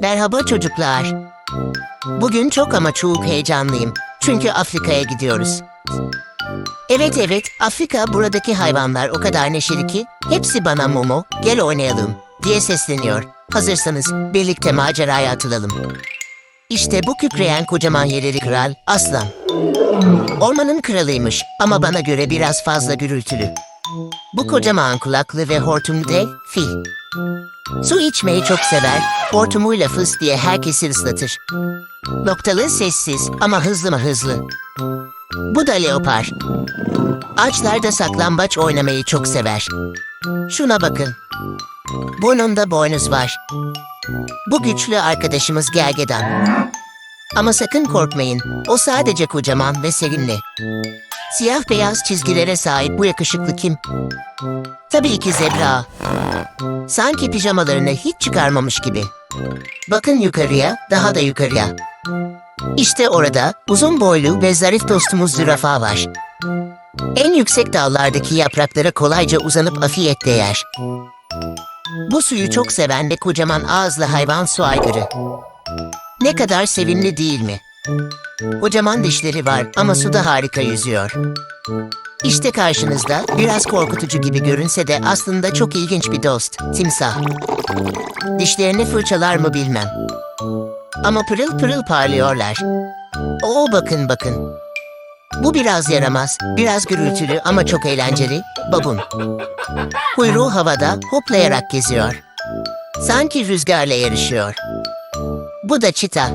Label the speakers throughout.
Speaker 1: Merhaba çocuklar. Bugün çok ama çok heyecanlıyım. Çünkü Afrika'ya gidiyoruz. Evet evet, Afrika buradaki hayvanlar o kadar neşeli ki hepsi bana Momo, gel oynayalım diye sesleniyor. Hazırsanız birlikte maceraya atılalım. İşte bu kükreyen kocaman yerleri kral aslan. Ormanın kralıymış ama bana göre biraz fazla gürültülü. Bu kocaman kulaklı ve hortumlu dev fil. Su içmeyi çok sever, hortumuyla fıs diye herkesi ıslatır. Noktalı sessiz ama hızlı mı hızlı. Bu da leopar. Ağaçlarda saklambaç oynamayı çok sever. Şuna bakın. Burnunda boynuz var. Bu güçlü arkadaşımız gergedan. Ama sakın korkmayın. O sadece kocaman ve sevimli. Siyah beyaz çizgilere sahip bu yakışıklı kim? Tabii ki zebra. Sanki pijamalarını hiç çıkarmamış gibi. Bakın yukarıya, daha da yukarıya. İşte orada uzun boylu ve zarif dostumuz zürafa var. En yüksek dağlardaki yapraklara kolayca uzanıp afiyet yer. Bu suyu çok seven ve kocaman ağızlı hayvan su aygırı. Ne kadar sevimli değil mi? Kocaman dişleri var ama suda harika yüzüyor. İşte karşınızda biraz korkutucu gibi görünse de aslında çok ilginç bir dost, timsah. Dişlerini fırçalar mı bilmem. Ama pırıl pırıl parlıyorlar. Oo bakın bakın. Bu biraz yaramaz, biraz gürültülü ama çok eğlenceli. Babun. Kuyruğu havada hoplayarak geziyor. Sanki rüzgarla yarışıyor. Bu da çita.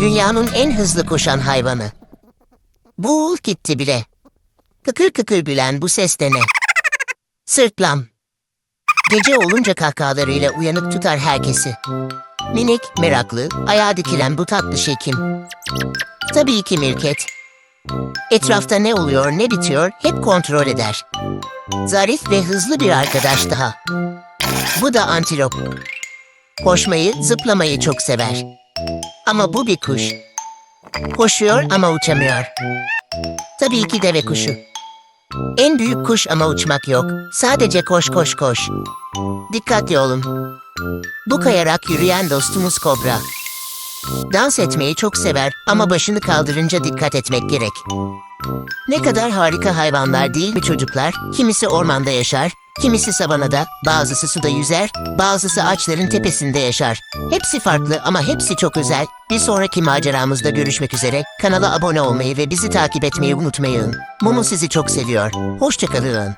Speaker 1: Dünyanın en hızlı koşan hayvanı. Buğul gitti bile. Kıkır kıkır gülen bu ses de ne? Sırtlan. Gece olunca kahkahalarıyla uyanık tutar herkesi. Minik, meraklı, ayağa dikilen bu tatlı şey kim? Tabii ki Mirket. Etrafta ne oluyor ne bitiyor hep kontrol eder. Zarif ve hızlı bir arkadaş daha. Bu da antilop. Koşmayı, zıplamayı çok sever. Ama bu bir kuş. Koşuyor ama uçamıyor. Tabii ki deve kuşu. En büyük kuş ama uçmak yok. Sadece koş koş koş. Dikkatli olun. Bu kayarak yürüyen dostumuz kobra. Dans etmeyi çok sever ama başını kaldırınca dikkat etmek gerek. Ne kadar harika hayvanlar değil mi çocuklar? Kimisi ormanda yaşar, kimisi savanada, bazısı suda yüzer, bazısı ağaçların tepesinde yaşar. Hepsi farklı ama hepsi çok özel. Bir sonraki maceramızda görüşmek üzere. Kanala abone olmayı ve bizi takip etmeyi unutmayın. Mumu sizi çok seviyor. Hoşçakalın.